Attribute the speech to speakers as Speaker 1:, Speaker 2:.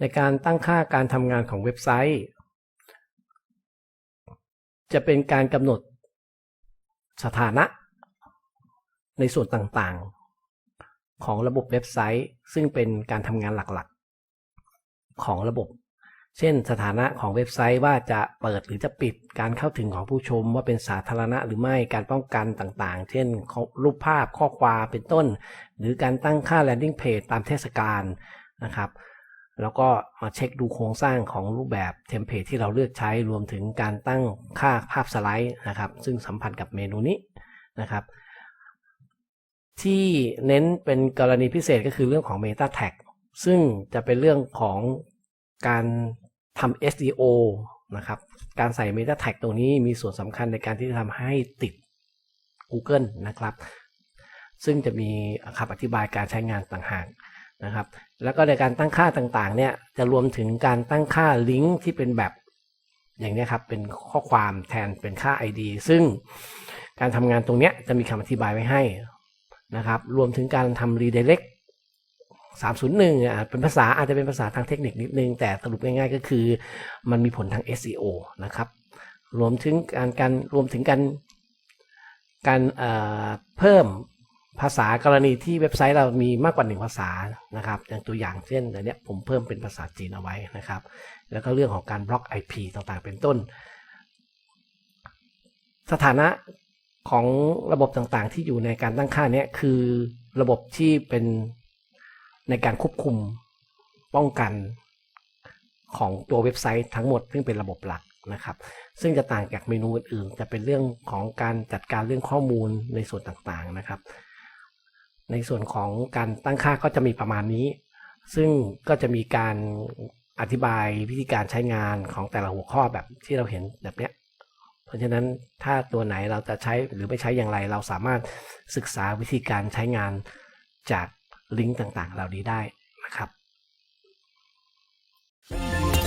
Speaker 1: ในการตั้งค่าการทำงานของเว็บไซต์ จะเป็นการกำหนดสถานะ ในส่วนต่างๆ ของระบบเว็บไซต์ ซึ่งเป็นการทำงานหลักๆ ของระบบ เช่น สถานะของเว็บไซต์ว่าจะเปิดหรือจะปิดการเข้าถึงของผู้ชมว่าเป็นสาธารณะหรือไม่การป้องกันต่างๆ เช่น รูปภาพข้อความเป็นต้น หรือการตั้งค่า landing page ตามเทศกาลนะครับ แล้วก็มาเช็คดูโครงสร้างของรูปแบบเทมเพลตที่เราเลือกใช้รวมถึงการตั้งค่าภาพสไลด์นะครับ ซึ่งสัมพันธ์กับเมนูนี้นะครับ ที่เน้นเป็นกรณีพิเศษก็คือเรื่องของ Meta Tag ซึ่งจะเป็นเรื่องของการทำ SEO นะครับ การใส่ Meta Tag ตรงนี้มีส่วนสำคัญในการที่จะทำให้ติด Google นะครับ ซึ่งจะมีคำอธิบายการใช้งานต่างหาก นะครับ แล้วก็ในการตั้งค่าต่างๆ เนี่ยจะรวมถึงการตั้งค่าลิงก์ที่เป็นแบบอย่างนี้ครับ เป็นข้อความแทนเป็นค่า ID ซึ่งการทำงานตรงเนี้ยจะมีคำอธิบายไว้ให้นะครับ รวมถึงการทำ redirect 301อะเป็นภาษาอาจจะเป็นภาษาทางเทคนิคนิดนึง แต่สรุปง่ายๆ ก็คือ มันมีผลทาง SEO นะครับ รวมถึงการการรวมถึงการการเอ่อเพิ่ม ภาษากรณีที่เว็บไซต์เรามีมากกว่าหนึ่งภาษานะครับอย่างตัวอย่างเช่นอันเนี้ยผมเพิ่มเป็นภาษาจีนเอาไว้นะครับ แล้วก็เรื่องของการบล็อก IP ต่างๆ เป็นต้น สถานะของระบบต่างๆ ที่อยู่ในการตั้งค่าเนี้ยคือระบบที่เป็นในการควบคุมป้องกันของตัวเว็บไซต์ทั้งหมด ซึ่งเป็นระบบหลักนะครับ ซึ่งจะต่างจากเมนูอื่นๆจะเป็นเรื่องของการจัดการเรื่องข้อมูลในส่วนต่างๆนะครับ ในส่วนของการตั้งค่าก็จะมีประมาณนี้ ซึ่งก็จะมีการอธิบายวิธีการใช้งานของแต่ละหัวข้อแบบที่เราเห็นแบบนี้เพราะฉะนั้นถ้าตัวไหนเราจะใช้หรือไม่ใช้อย่างไร เราสามารถศึกษาวิธีการใช้งานจากลิงก์ต่างๆ เหล่านี้ได้นะครับ Thank you.